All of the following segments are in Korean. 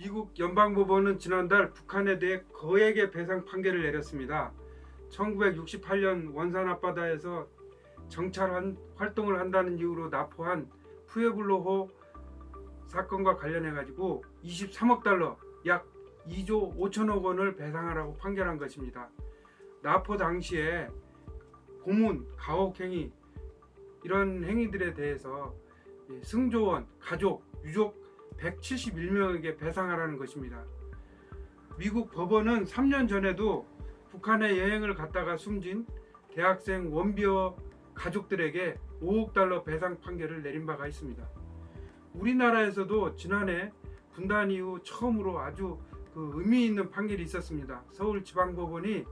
미국 연방법원은 지난달 북한에 대해 거액의 배상 판결을 내렸습니다. 1968년 원산 앞바다에서 정찰 활동을 한다는 이유로 납포한 푸에블로호 사건과 관련해 가지고 23억 달러 약 2조 5천억 원을 배상하라고 판결한 것입니다. 납포 당시에 고문, 가혹행위 이런 행위들에 대해서 이 승조원, 가족, 유족 171명에게 배상하라는 것입니다. 미국 법원은 3년 전에도 북한에 여행을 갔다가 숨진 대학생 원비어 가족들에게 5억 달러 배상 판결을 내린 바가 있습니다. 우리나라에서도 지난해 분단 이후 처음으로 아주 그 의미 있는 판결이 있었습니다. 서울지방법원이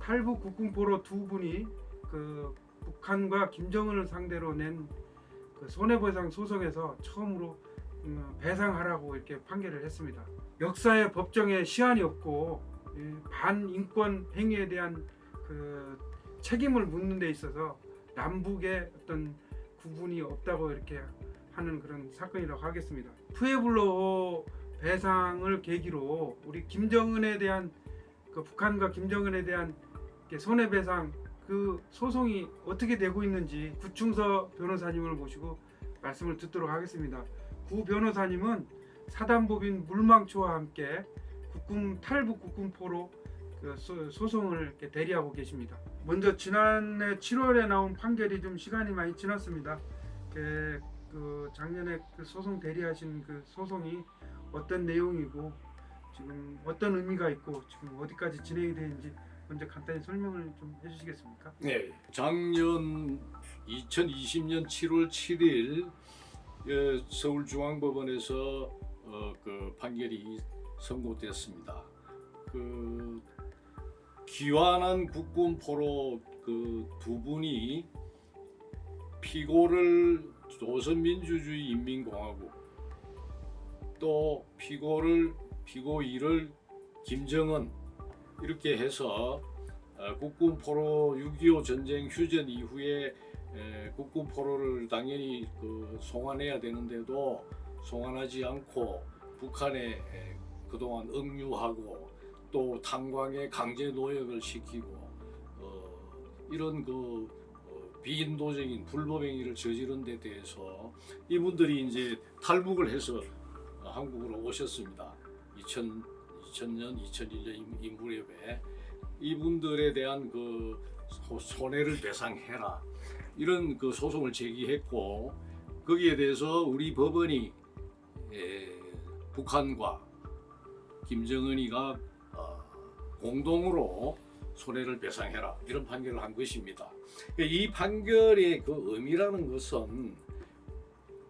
탈북 국군포로 두 분이 그 북한과 김정은을 상대로 낸 그 손해배상 소송에서 처음으로 음, 배상하라고 이렇게 판결을 했습니다. 역사의 법정에 시한이 없고 이 반인권 행위에 대한 그 책임을 묻는 데 있어서 남북의 어떤 구분이 없다고 이렇게 하는 그런 사건이라고 하겠습니다. 푸에블로 배상을 계기로 우리 김정은에 대한 그 북한과 김정은에 대한 손해배상 그 소송이 어떻게 되고 있는지 구충서 변호사님을 모시고 말씀을 듣도록 하겠습니다. 구 변호사님은 사단법인 물망초와 함께 국군 탈북 국군포로 그 소, 소송을 대리하고 계십니다. 먼저 지난해 7월에 나온 판결이 좀 시간이 많이 지났습니다. 그, 그 작년에 그 소송 대리하신 그 소송이 어떤 내용이고 지금 어떤 의미가 있고 지금 어디까지 진행이 되는지 먼저 간단히 설명을 좀 해주시겠습니까? 네, 작년 2020년 7월 7일 예, 서울중앙법원에서 어, 그 판결이 선고됐습니다. 그 기환한 국군 포로 그 두 분이 피고를 조선민주주의 인민공화국 또 피고를 피고 1을 김정은 이렇게 해서 어, 국군 포로 6.25 전쟁 휴전 이후에 에, 국군 포로를 당연히 그 송환해야 되는데도 송환하지 않고 북한에 에, 그동안 억류하고 또 탄광에 강제 노역을 시키고 어, 이런 그 어, 비인도적인 불법 행위를 저지른 데 대해서 이분들이 이제 탈북을 해서 어, 한국으로 오셨습니다. 2000 2000년, 2001년 이 무렵에 이분들에 대한 그 소- 손해를 배상해라 이런 그 소송을 제기했고 거기에 대해서 우리 법원이 에, 북한과 김정은이가 어, 공동으로 손해를 배상해라 이런 판결을 한 것입니다. 이 판결의 그 의미라는 것은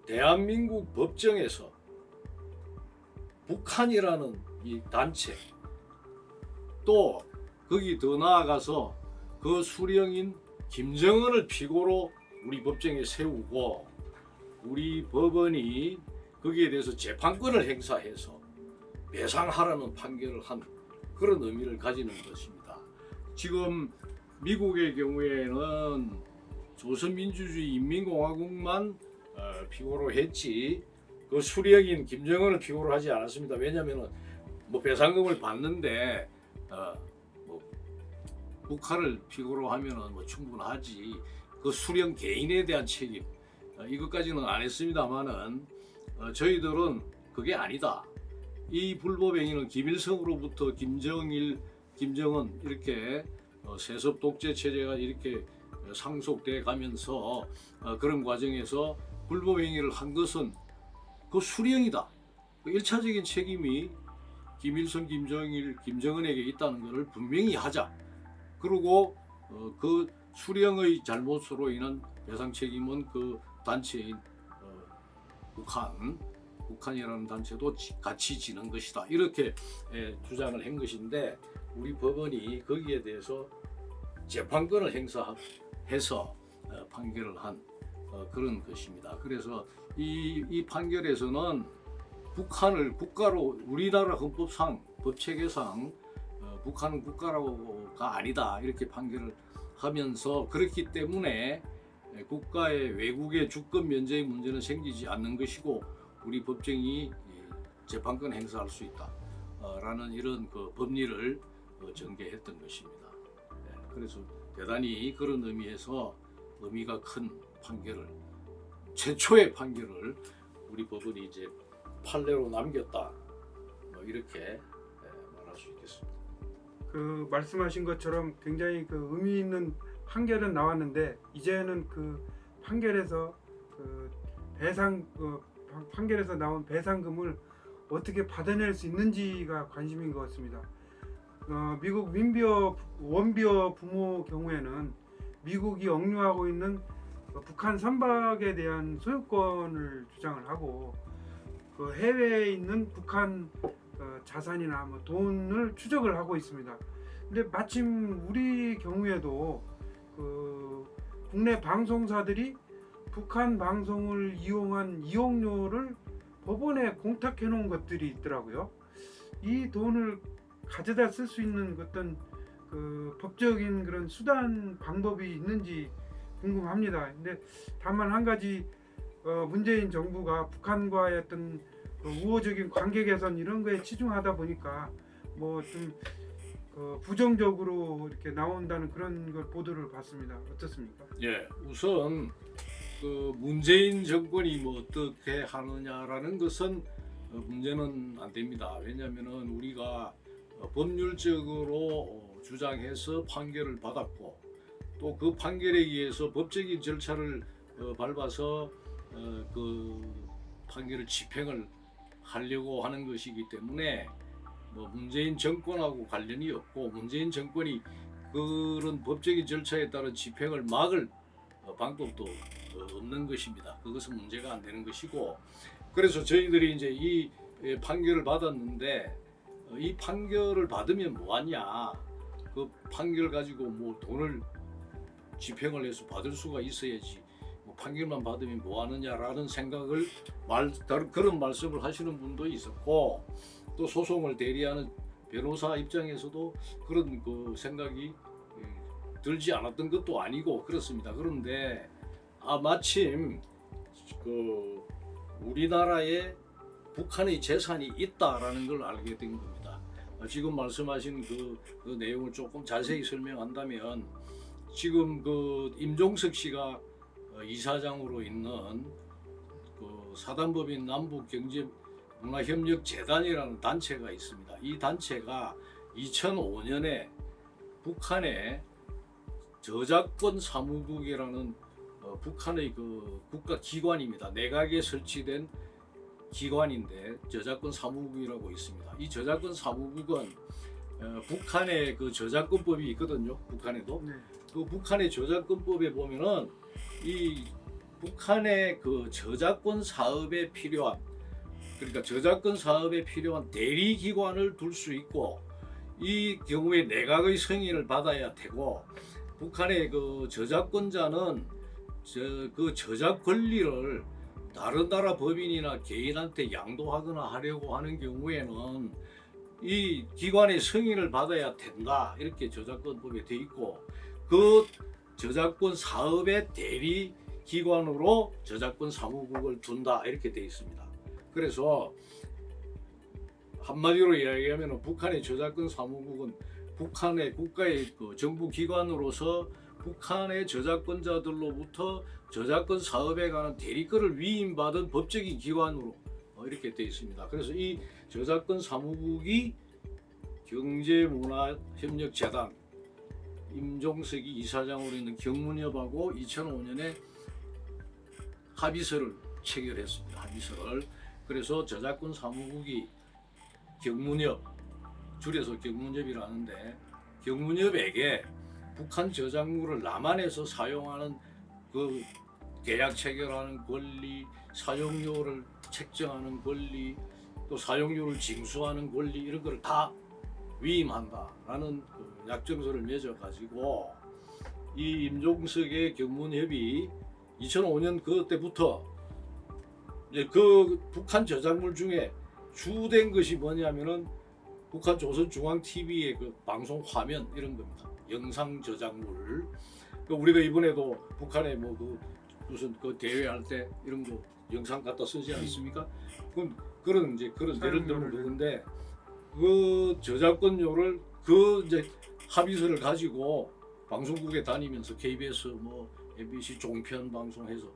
대한민국 법정에서 북한이라는 이 단체 또 거기 더 나아가서 그 수령인 김정은을 피고로 우리 법정에 세우고 우리 법원이 거기에 대해서 재판권을 행사해서 배상하라는 판결을 한 그런 의미를 가지는 것입니다. 지금 미국의 경우에는 조선민주주의 인민공화국만 어, 피고로 했지 그 수령인 김정은을 피고로 하지 않았습니다. 왜냐하면 뭐 배상금을 받는데 어, 뭐 북한을 피고로 하면은 뭐 충분하지 그 수령 개인에 대한 책임 어, 이것까지는 안 했습니다만은 어, 저희들은 그게 아니다. 이 불법 행위는 김일성으로부터 김정일, 김정은 이렇게 어, 세습 독재 체제가 이렇게 어, 상속돼 가면서 어, 그런 과정에서 불법 행위를 한 것은 그 수령이다. 그 일차적인 책임이 김일성, 김정일, 김정은에게 있다는 것을 분명히 하자. 그리고 어, 그 수령의 잘못으로 인한 배상 책임은 그 단체인 어, 북한, 북한이라는 단체도 지- 같이 지는 것이다. 이렇게 예, 주장을 한 것인데 우리 법원이 거기에 대해서 재판권을 행사해서 어, 판결을 한 어, 그런 것입니다. 그래서 이, 이 판결에서는 북한을 국가로 우리나라 헌법상 법체계상 어, 북한은 국가가 아니다 이렇게 판결을 하면서 그렇기 때문에 에, 국가의 외국의 주권 면제의 문제는 생기지 않는 것이고 우리 법정이 예, 재판권 행사할 수 있다라는 이런 그 법리를 어, 전개했던 것입니다. 네, 그래서 대단히 그런 의미에서 의미가 큰 판결을 최초의 판결을 우리 법원이 이제 판례로 남겼다 뭐 이렇게 그 말씀하신 것처럼 굉장히 그 의미 있는 판결은 나왔는데 이제는 그 판결에서 그 배상 그 판- 판결에서 나온 배상금을 어떻게 받아낼 수 있는지가 관심인 것 같습니다. 어, 미국 윈비어 원비어 부모 경우에는 미국이 억류하고 있는 그 북한 선박에 대한 소유권을 주장을 하고 그 해외에 있는 북한 어, 자산이나 뭐 돈을 추적을 하고 있습니다. 근데 마침 우리 경우에도 그 국내 방송사들이 북한 방송을 이용한 이용료를 법원에 공탁해 놓은 것들이 있더라고요. 이 돈을 가져다 쓸 수 있는 어떤 그 법적인 그런 수단 방법이 있는지 궁금합니다. 근데 다만 한 가지 어, 문재인 정부가 북한과의 어떤 그 우호적인 관계 개선 이런 거에 치중하다 보니까 뭐좀 어, 부정적으로 이렇게 나온다는 그런 걸 보도를 봤습니다. 어떻습니까? 예, 우선 그 문재인 정권이 뭐 어떻게 하느냐라는 것은 어, 문제는 안 됩니다. 왜냐하면은 우리가 어, 법률적으로 어, 주장해서 판결을 받았고 또 그 판결에 의해서 법적인 절차를 어, 밟아서 어, 그 판결을 집행을 하려고 하는 것이기 때문에 뭐 문재인 정권하고 관련이 없고 문재인 정권이 그런 법적인 절차에 따른 집행을 막을 어, 방법도 어, 없는 것입니다. 그것은 문제가 안 되는 것이고 그래서 저희들이 이제 이 예, 판결을 받았는데 어, 이 판결을 받으면 뭐하냐 그 판결 가지고 뭐 돈을 집행을 해서 받을 수가 있어야지 뭐 판결만 받으면 뭐 하느냐라는 생각을 말 그런 말씀을 하시는 분도 있었고 또 소송을 대리하는 변호사 입장에서도 그런 그 생각이 예, 들지 않았던 것도 아니고 그렇습니다. 그런데 아 마침 그 우리나라에 북한의 재산이 있다라는 걸 알게 된 겁니다. 아, 지금 말씀하신 그, 그 내용을 조금 자세히 설명한다면 지금 그 임종석 씨가 어, 이사장으로 있는 그 사단법인 남북경제문화협력재단이라는 단체가 있습니다. 이 단체가 2005년에 북한의 저작권 사무국이라는 어, 북한의 그 국가 기관입니다. 내각에 설치된 기관인데 저작권 사무국이라고 있습니다. 이 저작권 사무국은 어, 북한의 그 저작권법이 있거든요. 북한에도 네. 그 북한의 저작권법에 보면은 이 북한의 그 저작권 사업에 필요한 그러니까 저작권 사업에 필요한 대리 기관을 둘 수 있고 이 경우에 내각의 승인을 받아야 되고 북한의 그 저작권자는 저 그 저작 권리를 다른 나라 법인이나 개인한테 양도하거나 하려고 하는 경우에는 이 기관의 승인을 받아야 된다 이렇게 저작권법에 돼 있고 그 저작권 사업의 대리 기관으로 저작권 사무국을 둔다 이렇게 돼 있습니다. 그래서 한마디로 이야기하면 북한의 저작권 사무국은 북한의 국가의 그 정부 기관으로서 북한의 저작권자들로부터 저작권 사업에 관한 대리권을 위임받은 법적인 기관으로 어, 이렇게 되어 있습니다. 그래서 이 저작권 사무국이 경제문화협력재단 임종석이 이사장으로 있는 경문협하고 2005년에 합의서를 체결했습니다. 합의서를 그래서 저작권 사무국이 경문협 줄여서 경문협이라는데 경문협에게 북한 저작물을 남한에서 사용하는 그 계약 체결하는 권리, 사용료를 책정하는 권리, 또 사용료를 징수하는 권리 이런 걸 다 위임한다라는 그 약정서를 맺어 가지고 이 임종석의 경문협이 2005년 그때부터 이제 그 북한 저작물 중에 주된 것이 뭐냐면은 북한 조선중앙 TV의 그 방송 화면 이런 겁니다. 영상 저작물. 그 우리가 이번에도 북한에 뭐 그 무슨 그 대회 할 때 이런 거 영상 갖다 쓰지 않습니까? 그럼 그런 이제 그런 예를 들면 사용료를 그건데 그 저작권료를 그 이제 합의서를 가지고 방송국에 다니면서 KBS 뭐 MBC 종편 방송해서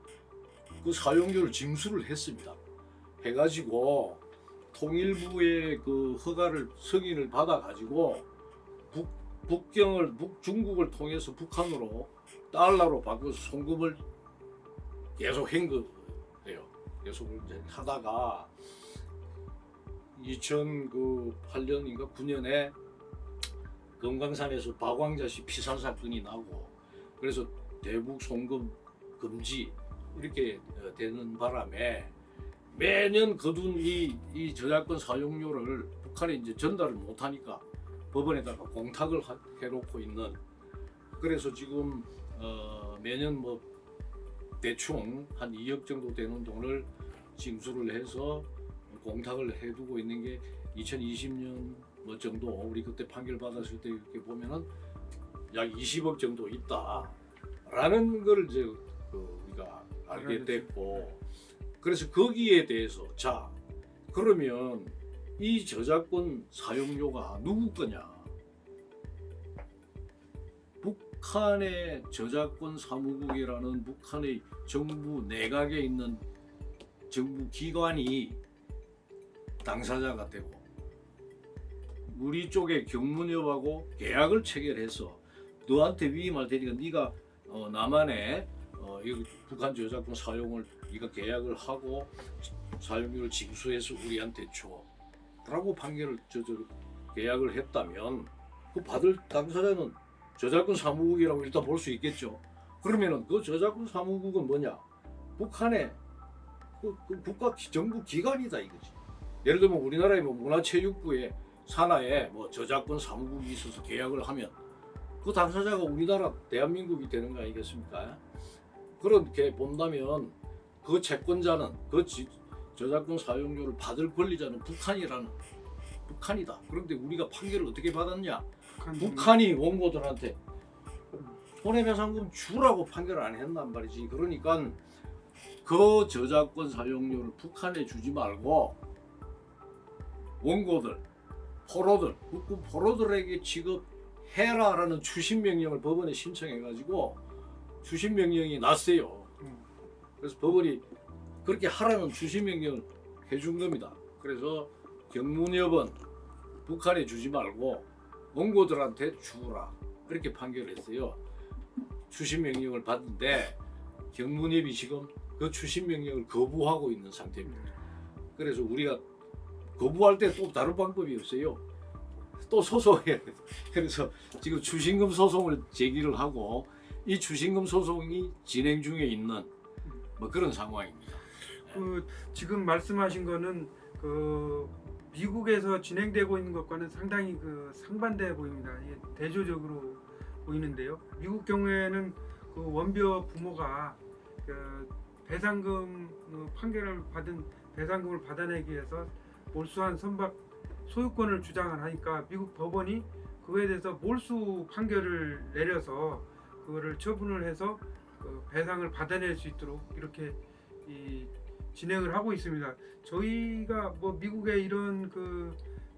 그 사용료를 징수를 했습니다. 해가지고 통일부의 그 허가를 승인을 받아가지고 북 북경을 북 중국을 통해서 북한으로 달러로 바꿔서 송금을 계속 한 거예요. 계속 이제 하다가 2008년인가 9년에 금강산에서 박왕자씨 피살 사건이 나고 그래서 대북 송금 금지 이렇게 어, 되는 바람에 매년 거둔 이, 이 저작권 사용료를 북한에 이제 전달을 못하니까 법원에다가 공탁을 하- 해놓고 있는 그래서 지금 어, 매년 뭐 대충 한 2억 정도 되는 돈을 징수를 해서 공탁을 해두고 있는 게 2020년 뭐 정도 우리 그때 판결 받았을 때 이렇게 보면은 약 20억 정도 있다라는 걸 이제 그 우리가 알게. 됐고 그래서 거기에 대해서 자 그러면 이 저작권 사용료가 누구 거냐 북한의 저작권 사무국이라는 북한의 정부 내각에 있는 정부 기관이 당사자가 되고 우리 쪽에 경문협하고 계약을 체결해서 너한테 위임할 테니까 네가 어, 남한에 어, 이 북한 저작권 사용을 네가 계약을 하고 사용료를 징수해서 우리한테 줘라고 판결을 저, 저 계약을 했다면 그 받을 당사자는 저작권 사무국이라고 일단 볼 수 있겠죠. 그러면은 그 저작권 사무국은 뭐냐? 북한의 그, 그 국가 기- 정부 기관이다 이거지. 예를 들면 우리나라의 뭐 문화체육부에 산하에 뭐 저작권 사무국이 있어서 계약을 하면 그 당사자가 우리나라 대한민국이 되는 거 아니겠습니까? 그렇게 본다면 그 채권자는 그 지- 저작권 사용료를 받을 권리자는 북한이라는 북한이다. 그런데 우리가 판결을 어떻게 받았냐? 북한 북한이 원고들한테 손해배상금 주라고 판결을 안 했단 말이지. 그러니까 그 저작권 사용료를 북한에 주지 말고 원고들, 포로들, 국군 포로들에게 지급해라라는 추심 명령을 법원에 신청해가지고 추심 명령이 났어요. 음. 그래서 법원이 그렇게 하라는 추심 명령을 해준 겁니다. 그래서 경문협은 북한에 주지 말고 원고들한테 주라 그렇게 판결했어요. 추심 명령을 받은데 경문협이 지금 그 추심 명령을 거부하고 있는 상태입니다. 그래서 우리가 거부할 때 또 다른 방법이 없어요. 또 소송해야 돼. 그래서 지금 추신금 소송을 제기를 하고 이 추신금 소송이 진행 중에 있는 뭐 그런 상황입니다. 그 지금 말씀하신 거는 그 미국에서 진행되고 있는 것과는 상당히 그 상반돼 보입니다. 대조적으로 보이는데요. 미국 경우에는 그 원비어 부모가 그 배상금 어, 판결을 받은 배상금을 받아내기 위해서 몰수한 선박 소유권을 주장을 하니까 미국 법원이 그거에 대해서 몰수 판결을 내려서 그거를 처분을 해서 그 배상을 받아낼 수 있도록 이렇게 이 진행을 하고 있습니다. 저희가 뭐 미국의 이런 그,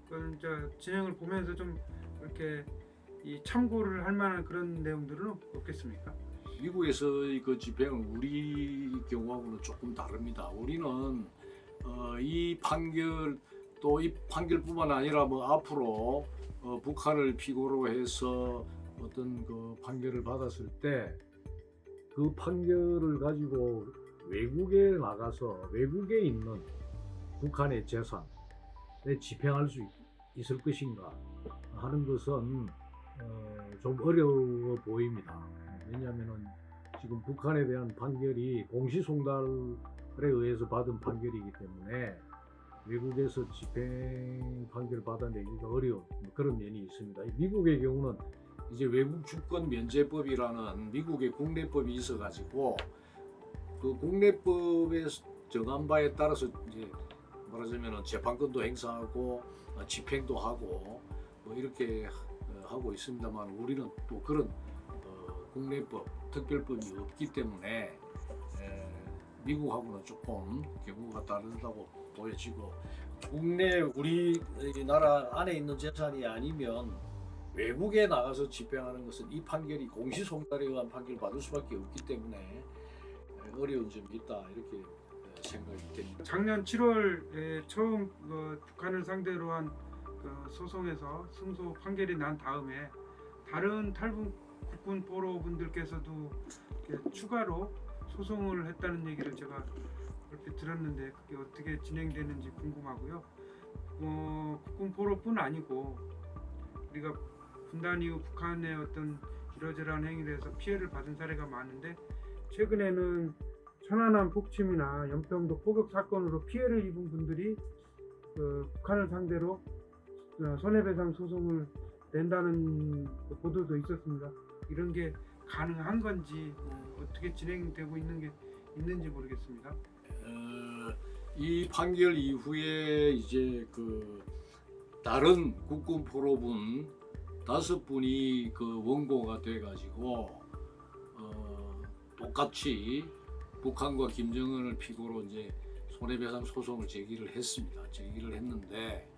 그 진행을 보면서 좀 이렇게 이 참고를 할 만한 그런 내용들은 없겠습니까? 미국에서의 그 집행은 우리 경우하고는 조금 다릅니다. 우리는 어, 이 판결 또 이 판결뿐만 아니라 뭐 앞으로 어, 북한을 피고로 해서 어떤 그 판결을 받았을 때 그 판결을 가지고 외국에 나가서 외국에 있는 북한의 재산에 집행할 수 있- 있을 것인가 하는 것은 어, 좀 어려워 보입니다. 왜냐하면은 지금 북한에 대한 판결이 공시송달에 의해서 받은 판결이기 때문에 외국에서 집행 판결 받아내기가 어려운 뭐 그런 면이 있습니다. 미국의 경우는 이제 외국 주권 면제법이라는 미국의 국내법이 있어가지고 그 국내법에 정한 바에 따라서 이제 말하자면 재판권도 행사하고 어, 집행도 하고 뭐 이렇게 어, 하고 있습니다만 우리는 또 그런 어, 국내법 특별법이 없기 때문에 에, 미국하고는 조금 경우가 다르다고 보여지고 국내 우리 이 나라 안에 있는 재산이 아니면 외국에 나가서 집행하는 것은 이 판결이 공시송달에 의한 판결을 받을 수밖에 없기 때문에 어려운 점이 있다 이렇게 생각이 됩니다. 작년 7월에 처음 그 북한을 상대로 한 그 소송에서 승소 판결이 난 다음에 다른 탈북 국군 포로분들께서도 이렇게 추가로 소송을 했다는 얘기를 제가 얼핏 들었는데 그게 어떻게 진행되는지 궁금하고요. 어, 국군 포로뿐 아니고 우리가 분단 이후 북한의 어떤 이러저러한 행위를 해서 피해를 받은 사례가 많은데 최근에는 천안함 폭침이나 연평도 포격 사건으로 피해를 입은 분들이 그 북한을 상대로 어, 손해배상 소송을 낸다는 그 보도도 있었습니다. 이런 게 가능한 건지 어, 어떻게 진행되고 있는 게 있는지 모르겠습니다. 어, 이 판결 이후에 이제 그 다른 국군 포로분 다섯 분이 그 원고가 돼가지고 어, 똑같이 북한과 김정은을 피고로 이제 손해배상 소송을 제기를 했습니다. 제기를 했는데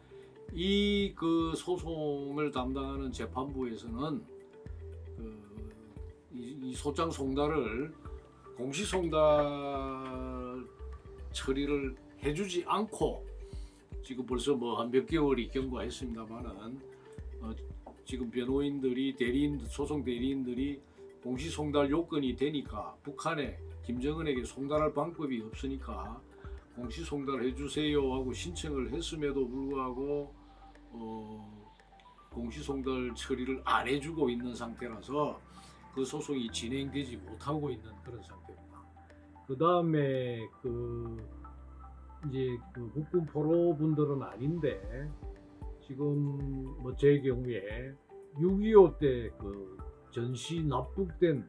이 그 소송을 담당하는 재판부에서는 그 이, 이 소장 송달을 공시 송달 처리를 해주지 않고 지금 벌써 뭐 한 몇 개월이 경과했습니다만은 어, 지금 변호인들이 대리인 소송 대리인들이 공시 송달 요건이 되니까 북한에 김정은에게 송달할 방법이 없으니까 공시 송달해 주세요 하고 신청을 했음에도 불구하고 어, 공시 송달 처리를 안 해주고 있는 상태라서 그 소송이 진행되지 못하고 있는 그런 상태입니다. 그 다음에 그 이제 그 국군 포로 분들은 아닌데 지금 뭐 제 경우에 6.25 때 그 전시 납북된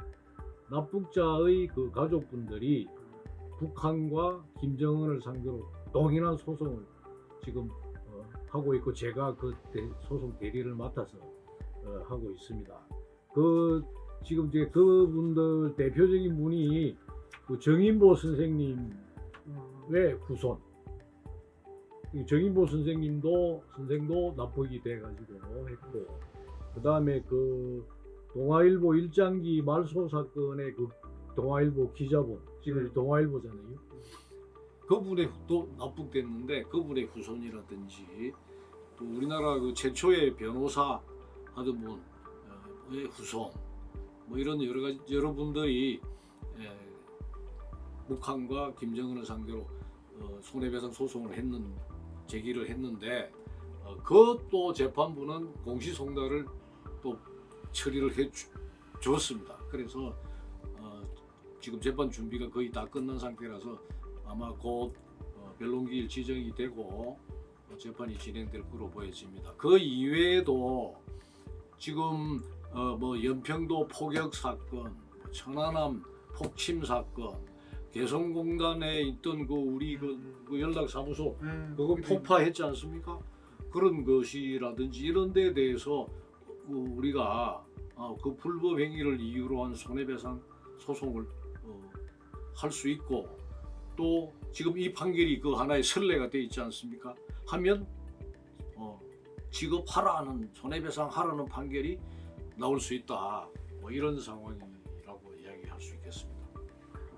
납북자의 그 가족분들이 북한과 김정은을 상대로 동일한 소송을 지금 어, 하고 있고 제가 그 대- 소송 대리를 맡아서 어, 하고 있습니다. 그 지금 이제 그분들 대표적인 분이 그 정인보 선생님의 어, 후손. 이 정인보 선생님도 선생도 납북이 돼가지고 했고 그 다음에 그 동아일보 일장기 말소 사건의 그 동아일보 기자분 지금 네. 동아일보잖아요. 그분의 또 납북됐는데 그분의 후손이라든지 또 우리나라 그 최초의 변호사 하던 분의 후손 뭐 이런 여러 가지 여러분들이 에, 북한과 김정은을 상대로 어, 손해배상 소송을 했는 제기를 했는데 어, 그것도 재판부는 공시송달을 또 처리를 해 주, 줬습니다. 그래서 어, 지금 재판 준비가 거의 다 끝난 상태라서 아마 곧 어, 변론기일 지정이 되고 어, 재판이 진행될 거로 보여집니다. 그 이외에도 지금 어, 뭐 연평도 포격 사건, 뭐 천안함 폭침 사건, 개성공단에 있던 그 우리 그, 그 연락 사무소 네, 그거 폭파했지 않습니까? 그런 것이라든지 이런 데에 대해서 어, 우리가 어, 그 불법 행위를 이유로 한 손해배상 소송을 어, 할 수 있고 또 지금 이 판결이 그 하나의 선례가 돼 있지 않습니까? 하면 어, 지급하라는 손해배상 하라는 판결이 나올 수 있다. 뭐 이런 상황이라고 이야기할 수 있겠습니다.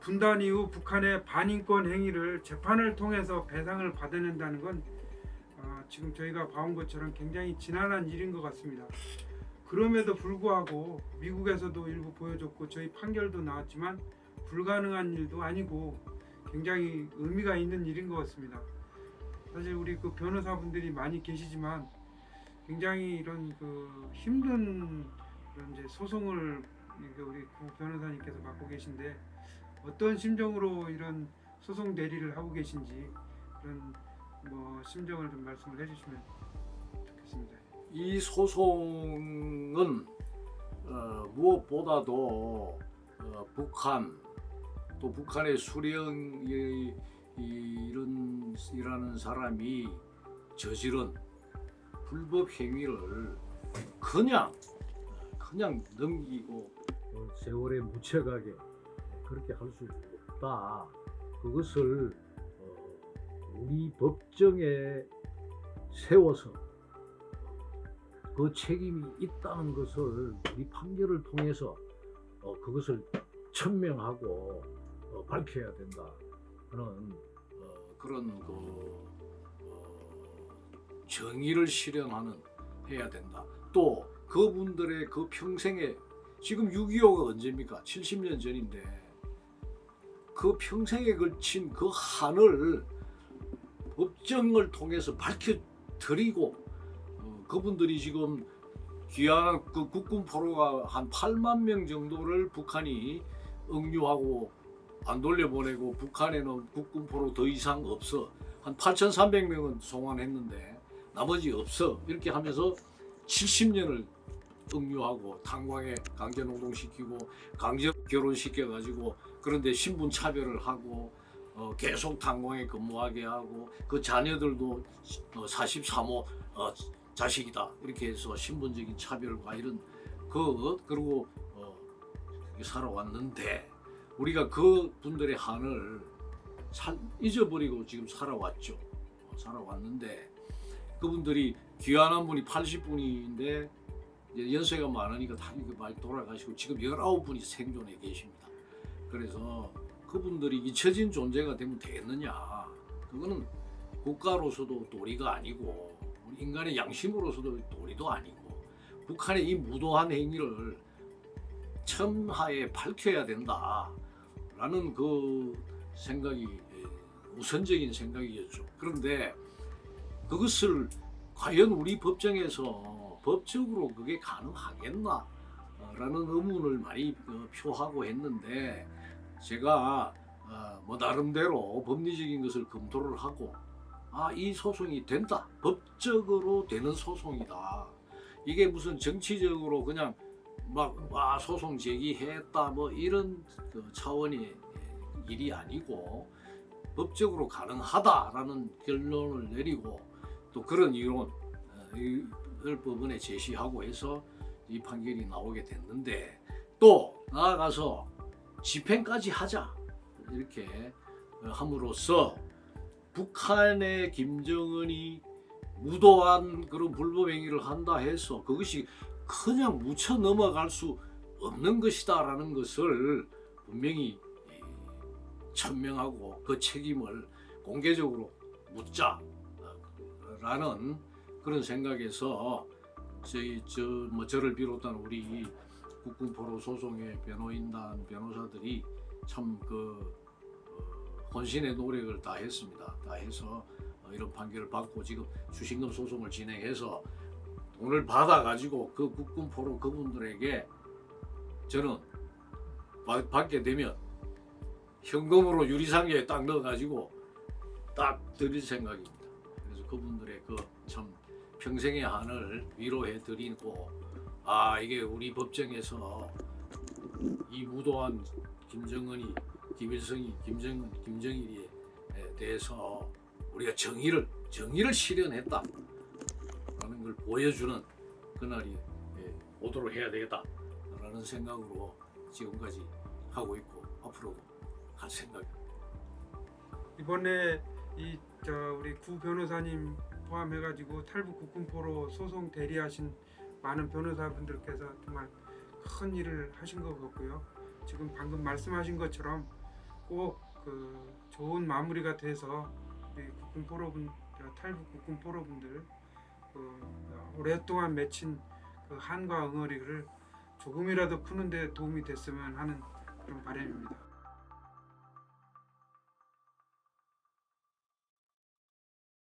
분단 이후 북한의 반인권 행위를 재판을 통해서 배상을 받아낸다는 건 어, 지금 저희가 봐온 것처럼 굉장히 지난한 일인 것 같습니다. 그럼에도 불구하고 미국에서도 일부 보여줬고 저희 판결도 나왔지만 불가능한 일도 아니고 굉장히 의미가 있는 일인 것 같습니다. 사실 우리 그 변호사분들이 많이 계시지만 굉장히 이런 그 힘든 그런 이제 소송을 우리 구 변호사님께서 맡고 계신데 어떤 심정으로 이런 소송 대리를 하고 계신지 그런 뭐 심정을 좀 말씀을 해주시면 좋겠습니다. 이 소송은 어, 무엇보다도 어, 북한 또 북한의 수령 이 이런 이라는 사람이 저지른 불법 행위를 그냥 그냥 넘기고 어, 세월에 묻혀가게 그렇게 할 수 없다 그것을 어, 우리 법정에 세워서 그 책임이 있다는 것을 우리 판결을 통해서 어, 그것을 천명하고 어, 밝혀야 된다 하는 어, 그런 그 어, 정의를 실현하는 해야 된다. 또 그분들의 그 평생에 지금 6.25가 언제입니까? 70년 전인데 그 평생에 걸친 그 한을 법정을 통해서 밝혀드리고 어, 그분들이 지금 귀한 그 국군 포로가 한 8만 명 정도를 북한이 억류하고 안 돌려보내고 북한에는 국군 포로 더 이상 없어 한 8,300명은 송환했는데 나머지 없어 이렇게 하면서 70년을 억류하고 탄광에 강제 노동시키고 강제 결혼시켜 가지고 그런데 신분 차별을 하고 어, 계속 탄광에 근무하게 하고 그 자녀들도 어, 43호 어, 자식이다. 이렇게 해서 신분적인 차별과 이런 그 그리고 어, 살아왔는데 우리가 그 분들의 한을 살, 잊어버리고 지금 살아왔죠. 어, 살아왔는데 그분들이 귀환한 분이 80분인데 연세가 많으니까 다 이렇게 많이 돌아가시고 지금 19분이 생존해 계십니다. 그래서 그분들이 잊혀진 존재가 되면 되겠느냐? 그거는 국가로서도 도리가 아니고 인간의 양심으로서도 도리도 아니고 북한의 이 무도한 행위를 첨하에 밝혀야 된다라는 그 생각이 우선적인 생각이었죠. 그런데 그것을 과연 우리 법정에서 법적으로 그게 가능하겠나? 라는 의문을 많이 어, 표하고 했는데 제가 어, 뭐 나름대로 법리적인 것을 검토를 하고 아 이 소송이 된다 법적으로 되는 소송이다 이게 무슨 정치적으로 그냥 막 와, 소송 제기했다 뭐 이런 그 차원의 일이 아니고 법적으로 가능하다라는 결론을 내리고 또 그런 이론 을 법원에 제시하고 해서 이 판결이 나오게 됐는데 또 나아가서 집행까지 하자. 이렇게 함으로써 북한의 김정은이 무도한 그런 불법 행위를 한다 해서 그것이 그냥 묻혀 넘어갈 수 없는 것이다라는 것을 분명히 천명하고 그 책임을 공개적으로 묻자라는 그런 생각에서 저희 저뭐 저를 비롯한 우리 국군 포로 소송의 변호인단 변호사들이 참그 어, 혼신의 노력을 다 했습니다. 다 해서 어, 이런 판결을 받고 지금 주신금 소송을 진행해서 돈을 받아 가지고 그 국군 포로 그분들에게 저는 받- 받게 되면 현금으로 유리상자에 딱 넣어 가지고 딱 드릴 생각입니다. 그래서 그분들의 그 참 평생의 한을 위로해 드리고 아 이게 우리 법정에서 이 무도한 김정은이 김일성이 김정은 김정일에 대해서 우리가 정의를 정의를 실현했다라는 걸 보여주는 그날이 예, 오도록 해야 되겠다라는 생각으로 지금까지 하고 있고 앞으로도 할 생각입니다. 이번에 이 저 우리 구 변호사님 포함해가지고 탈북 국군포로 소송 대리하신 많은 변호사분들께서 정말 큰 일을 하신 것 같고요. 지금 방금 말씀하신 것처럼 꼭 그 좋은 마무리가 돼서 우리 국군포로분 탈북 국군포로분들 그 오랫동안 맺힌 그 한과 응어리를 조금이라도 푸는데 도움이 됐으면 하는 그런 바람입니다.